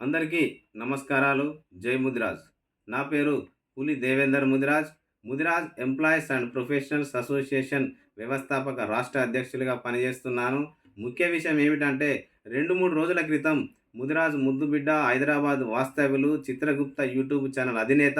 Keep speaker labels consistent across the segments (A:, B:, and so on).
A: అందరికీ నమస్కారాలు. జై ముదిరాజ్. నా పేరు Puli Devender Mudiraj. Mudiraj employees and professionals association వ్యవస్థాపక రాష్ట్ర అధ్యక్షులుగా పనిచేస్తున్నాను. ముఖ్య విషయం ఏమిటంటే రెండు మూడు రోజుల క్రితం ముదిరాజ్ ముద్దుబిడ్డ హైదరాబాద్ వాస్తవ్యులు చిత్రగుప్త యూట్యూబ్ ఛానల్ అధినేత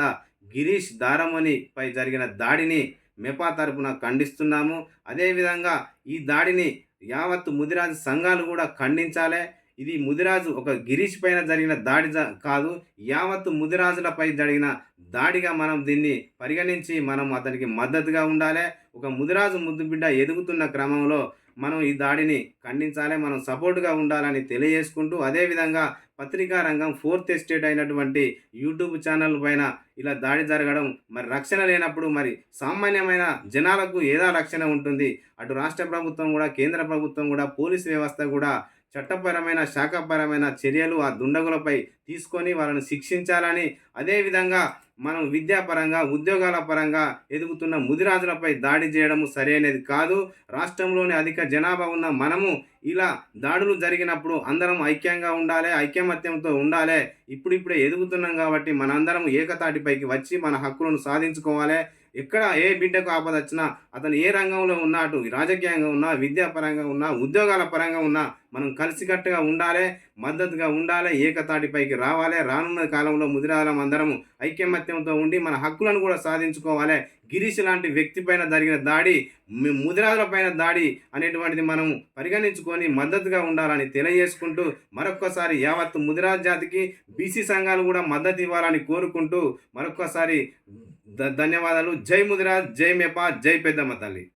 A: గిరీష్ దారమణిపై జరిగిన దాడిని మెపా తరపున ఖండిస్తున్నాము. అదేవిధంగా ఈ దాడిని యావత్తు ముదిరాజ్ సంఘాలు కూడా ఖండించాలి. ఇది ముదిరాజు ఒక గిరీష్ పైన జరిగిన దాడి కాదు యావత్తు ముదిరాజులపై జరిగిన దాడిగా మనం దీన్ని పరిగణించి మనం అతనికి మద్దతుగా ఉండాలి. ఒక ముదిరాజు ముద్దుబిడ్డ ఎదుగుతున్న క్రమంలో మనం ఈ దాడిని ఖండించాలి మనం సపోర్ట్గా ఉండాలని తెలియజేసుకుంటూ అదేవిధంగా పత్రికా రంగం ఫోర్త్ ఎస్టేట్ అయినటువంటి యూట్యూబ్ ఛానల్ పైన ఇలా దాడి జరగడం మరి రక్షణ లేనప్పుడు మరి సామాన్యమైన జనాలకు ఏదా రక్షణ ఉంటుంది? అటు రాష్ట్ర ప్రభుత్వం కూడా కేంద్ర ప్రభుత్వం కూడా పోలీస్ వ్యవస్థ కూడా చట్టపరమైన శాఖపరమైన చర్యలు ఆ దుండగులపై తీసుకొని వాళ్ళని శిక్షించాలని అదేవిధంగా మనం విద్యాపరంగా ఉద్యోగాల పరంగా ఎదుగుతున్న ముదిరాజులపై దాడి చేయడం సరైనది కాదు. రాష్ట్రంలోని అధిక జనాభా ఉన్న మనము ఇలా దాడులు జరిగినప్పుడు అందరం ఐక్యంగా ఉండాలి ఐక్యమత్యంతో ఉండాలి. ఇప్పుడిప్పుడే ఎదుగుతున్నాం కాబట్టి మనందరం ఏకతాటిపైకి వచ్చి మన హక్కులను సాధించుకోవాలి. ఎక్కడ ఏ బిడ్డకు ఆపద వచ్చినా అతను ఏ రంగంలో ఉన్నా అటు రాజకీయంగా ఉన్నా విద్యాపరంగా ఉన్నా ఉద్యోగాల పరంగా ఉన్నా మనం కలిసికట్టుగా ఉండాలి మద్దతుగా ఉండాలి ఏకతాటిపైకి రావాలి రానున్న కాలంలో ముదిరాలం అందరం ఐక్యమత్యంతో ఉండి మన హక్కులను కూడా సాధించుకోవాలి. గిరీష్ లాంటి వ్యక్తి పైన జరిగిన దాడి మి- ముదిరాజుల పైన దాడి అనేటువంటిది మనం పరిగణించుకొని మద్దతుగా ఉండాలని తెలియజేసుకుంటూ మరొక్కసారి యావత్తు ముదిరాజ్ జాతికి బీసీ సంఘాలు కూడా మద్దతు ఇవ్వాలని కోరుకుంటూ మరొక్కసారి ధన్యవాదాలు. జై ముదిరాజ్ జై మేపా జై పెద్దమ్మ తల్లి.